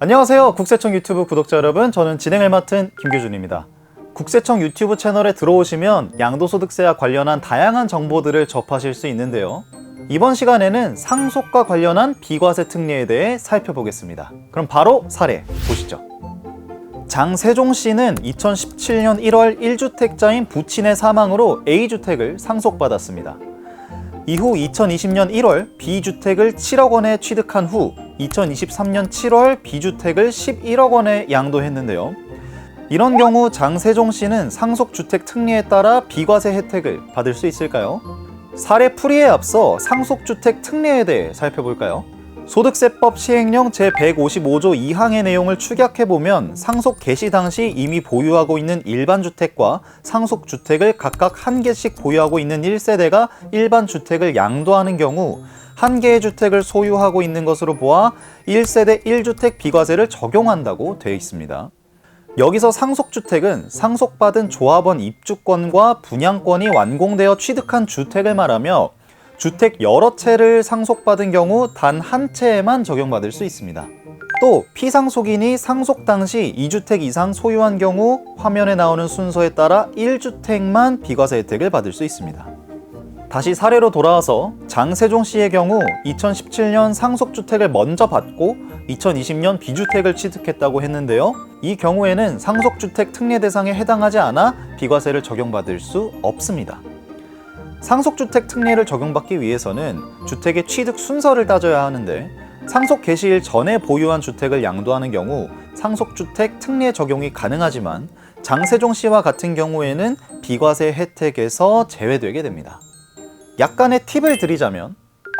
안녕하세요. 국세청 유튜브 구독자 여러분. 저는 진행을 맡은 김규준입니다. 국세청 유튜브 채널에 들어오시면 양도소득세와 관련한 다양한 정보들을 접하실 수 있는데요. 이번 시간에는 상속과 관련한 비과세 특례에 대해 살펴보겠습니다. 그럼 바로 사례 보시죠. 장세종 씨는 2017년 1월 1주택자인 부친의 사망으로 A주택을 상속받았습니다. 이후 2020년 1월 B주택을 7억 원에 취득한 후 2023년 7월 B주택을 11억 원에 양도했는데요. 이런 경우 장세종 씨는 상속주택 특례에 따라 비과세 혜택을 받을 수 있을까요? 사례 풀이에 앞서 상속주택 특례에 대해 살펴볼까요? 소득세법 시행령 제155조 2항의 내용을 축약해보면 상속 개시 당시 이미 보유하고 있는 일반 주택과 상속 주택을 각각 한 개씩 보유하고 있는 1세대가 일반 주택을 양도하는 경우 한 개의 주택을 소유하고 있는 것으로 보아 1세대 1주택 비과세를 적용한다고 되어 있습니다. 여기서 상속주택은 상속받은 조합원 입주권과 분양권이 완공되어 취득한 주택을 말하며 주택 여러 채를 상속받은 경우 단 한 채에만 적용받을 수 있습니다. 또 피상속인이 상속 당시 2주택 이상 소유한 경우 화면에 나오는 순서에 따라 1주택만 비과세 혜택을 받을 수 있습니다. 다시 사례로 돌아와서 장세종 씨의 경우 2017년 상속주택을 먼저 받고 2020년 비주택을 취득했다고 했는데요. 이 경우에는 상속주택 특례 대상에 해당하지 않아 비과세를 적용받을 수 없습니다. 상속주택 특례를 적용받기 위해서는 주택의 취득 순서를 따져야 하는데 상속 개시일 전에 보유한 주택을 양도하는 경우 상속주택 특례 적용이 가능하지만 장세종 씨와 같은 경우에는 비과세 혜택에서 제외되게 됩니다. 약간의 팁을 드리자면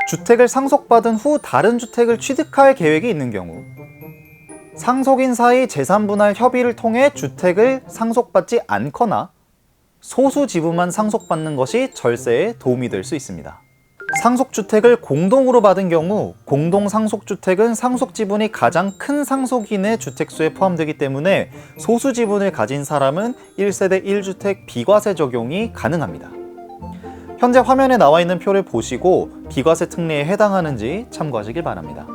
주택을 상속받은 후 다른 주택을 취득할 계획이 있는 경우 상속인 사이 재산 분할 협의를 통해 주택을 상속받지 않거나 소수 지분만 상속받는 것이 절세에 도움이 될 수 있습니다. 상속주택을 공동으로 받은 경우 공동 상속주택은 상속 지분이 가장 큰 상속인의 주택수에 포함되기 때문에 소수 지분을 가진 사람은 1세대 1주택 비과세 적용이 가능합니다. 현재 화면에 나와 있는 표를 보시고 비과세 특례에 해당하는지 참고하시길 바랍니다.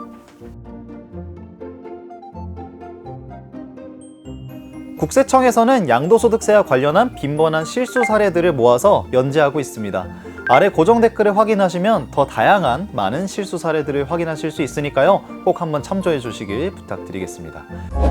국세청에서는 양도소득세와 관련한 빈번한 실수 사례들을 모아서 연재하고 있습니다. 아래 고정 댓글을 확인하시면 더 다양한 많은 실수 사례들을 확인하실 수 있으니까요. 꼭 한번 참조해 주시길 부탁드리겠습니다.